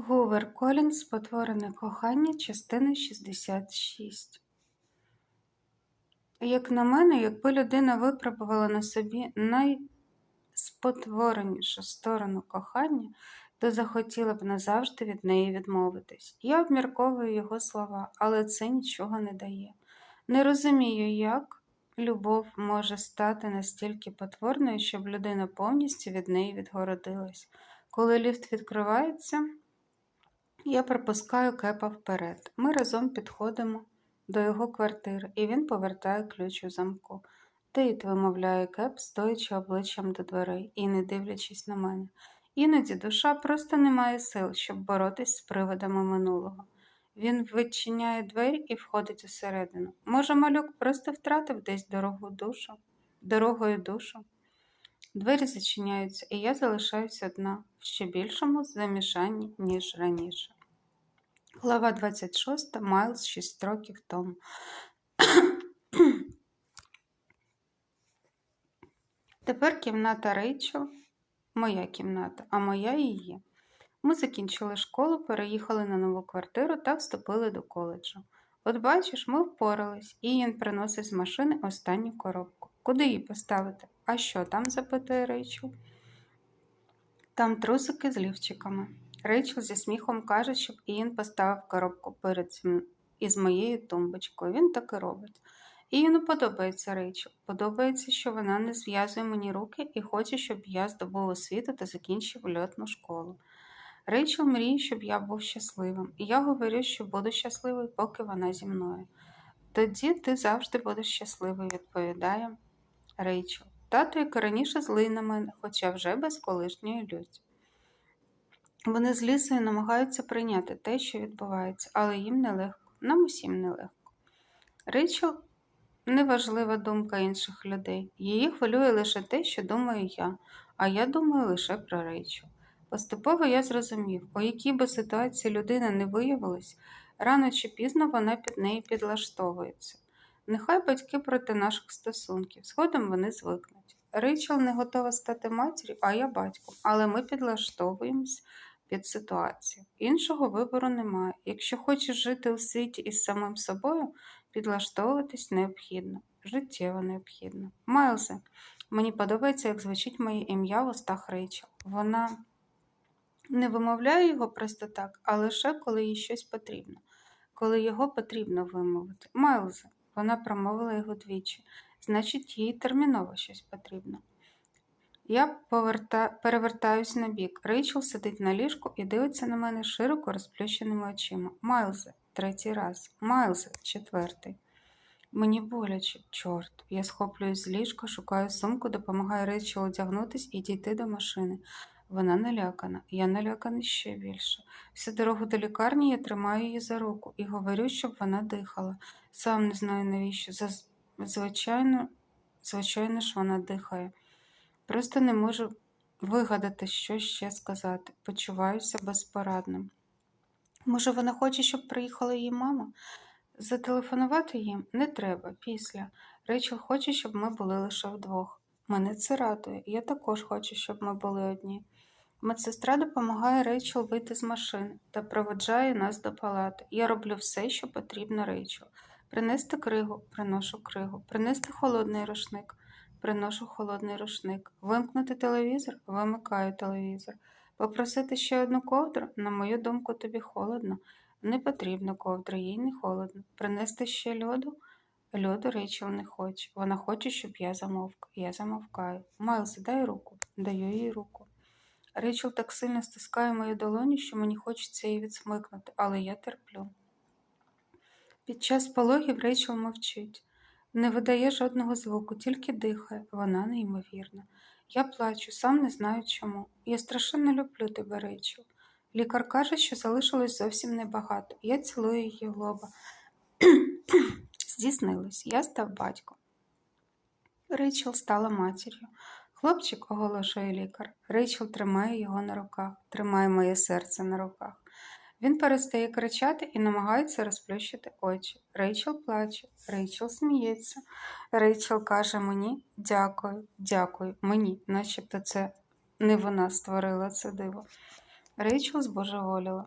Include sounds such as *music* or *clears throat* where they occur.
Гувер Колінс Спотворене кохання, частина 66. Як на мене, якби людина випробувала на собі найспотворенішу сторону кохання, то захотіла б назавжди від неї відмовитись. Я обмірковую його слова, але це нічого не дає. Не розумію, як любов може стати настільки потворною, щоб людина повністю від неї відгородилась. Коли ліфт відкривається, я пропускаю кепа вперед. Ми разом підходимо до його квартири, і він повертає ключ у замку. Тейт, вимовляє кеп, стоячи обличчям до дверей і не дивлячись на мене. Іноді душа просто не має сил, щоб боротись з приводами минулого. Він відчиняє двері і входить усередину. Може, малюк просто втратив десь дорогу душу, дорогою душу. Двері зачиняються, і я залишаюся одна в ще більшому замішанні, ніж раніше. Глава 26. Майлз 6 років тому. Тепер кімната Рейчел, моя кімната, а моя її. Ми закінчили школу, переїхали на нову квартиру та вступили до коледжу. От бачиш, ми впорались, Ієн приносить з машини останню коробку. Куди її поставити? А що там? запитує Рейчел. Там трусики з лівчиками. Рейчел зі сміхом каже, щоб Ієн поставив коробку перед цим із моєю тумбочкою. Він так і робить. Ієну подобається Рейчел. Подобається, що вона не зв'язує мені руки і хоче, щоб я здобув освіту та закінчив льотну школу. Рейчел мріє, щоб я був щасливим, і я говорю, що буду щасливий, поки вона зі мною. Тоді ти завжди будеш щасливий, відповідає Рейчел. Тато, як раніше, злий на мене, хоча вже без колишньої люті. Вони з лісою намагаються прийняти те, що відбувається, але їм нелегко, нам усім нелегко. Рейчел неважлива думка інших людей. Її хвилює лише те, що думаю я, а я думаю лише про Рейчел. Поступово я зрозумів, у якій би ситуації людина не виявилась, рано чи пізно вона під неї підлаштовується. Нехай батьки проти наших стосунків, згодом вони звикнуть. Рейчел не готова стати матір'ю, а я батьком, але ми підлаштовуємось під ситуацію. Іншого вибору немає. Якщо хочеш жити у світі із самим собою, підлаштовуватись необхідно, життєво необхідно. Майлзе, мені подобається, як звучить моє ім'я в устах Рейчел. Вона не вимовляє його просто так, а лише коли їй щось потрібно, коли його потрібно вимовити. Майлзе, вона промовила його двічі, значить, їй терміново щось потрібно. Я поверта... перевертаюсь на бік. Рейчел сидить на ліжку і дивиться на мене широко розплющеними очима. Майлзе, третій раз. Майлзе, четвертий. Мені боляче, чорт. Я схоплююсь з ліжка, шукаю сумку, допомагаю Рейчел одягнутись і дійти до машини. Вона налякана, я наляканий ще більше. Всю дорогу до лікарні я тримаю її за руку і говорю, щоб вона дихала. Сам не знаю навіщо. Звичайно, звичайно ж, вона дихає. Просто не можу вигадати, що ще сказати. Почуваюся безпорадним. Може, вона хоче, щоб приїхала її мама? Зателефонувати їм не треба після. Рейчел хоче, щоб ми були лише вдвох. Мене це радує, я також хочу, щоб ми були одні. Медсестра допомагає Рейчел вийти з машини та проведжає нас до палати. Я роблю все, що потрібно Рейчел. Принести кригу, приношу кригу, принести холодний рушник, приношу холодний рушник, вимкнути телевізор, вимикаю телевізор, попросити ще одну ковдру, на мою думку, тобі холодно. Не потрібно ковдри, їй не холодно. Принести ще льоду. Льоду Рейчел не хоче. Вона хоче, щоб я замовк. Я замовкаю. Майлз, дай руку, даю їй руку. Рейчел так сильно стискає мою долоню, що мені хочеться її відсмикнути, але я терплю. Під час пологів Рейчел мовчить, не видає жодного звуку, тільки дихає, вона неймовірна. Я плачу, сам не знаю чому. Я страшенно люблю тебе, Рейчел. Лікар каже, що залишилось зовсім небагато. Я цілую її лоба. *clears throat* Здійснилось, я став батьком. Рейчел стала матір'ю. Хлопчик, оголошує лікар. Рейчел тримає його на руках, тримає моє серце на руках. Він перестає кричати і намагається розплющити очі. Рейчел плаче, Рейчел сміється. Рейчел каже мені дякую, дякую, мені, начебто це не вона створила це диво. Рейчел збожеволіла.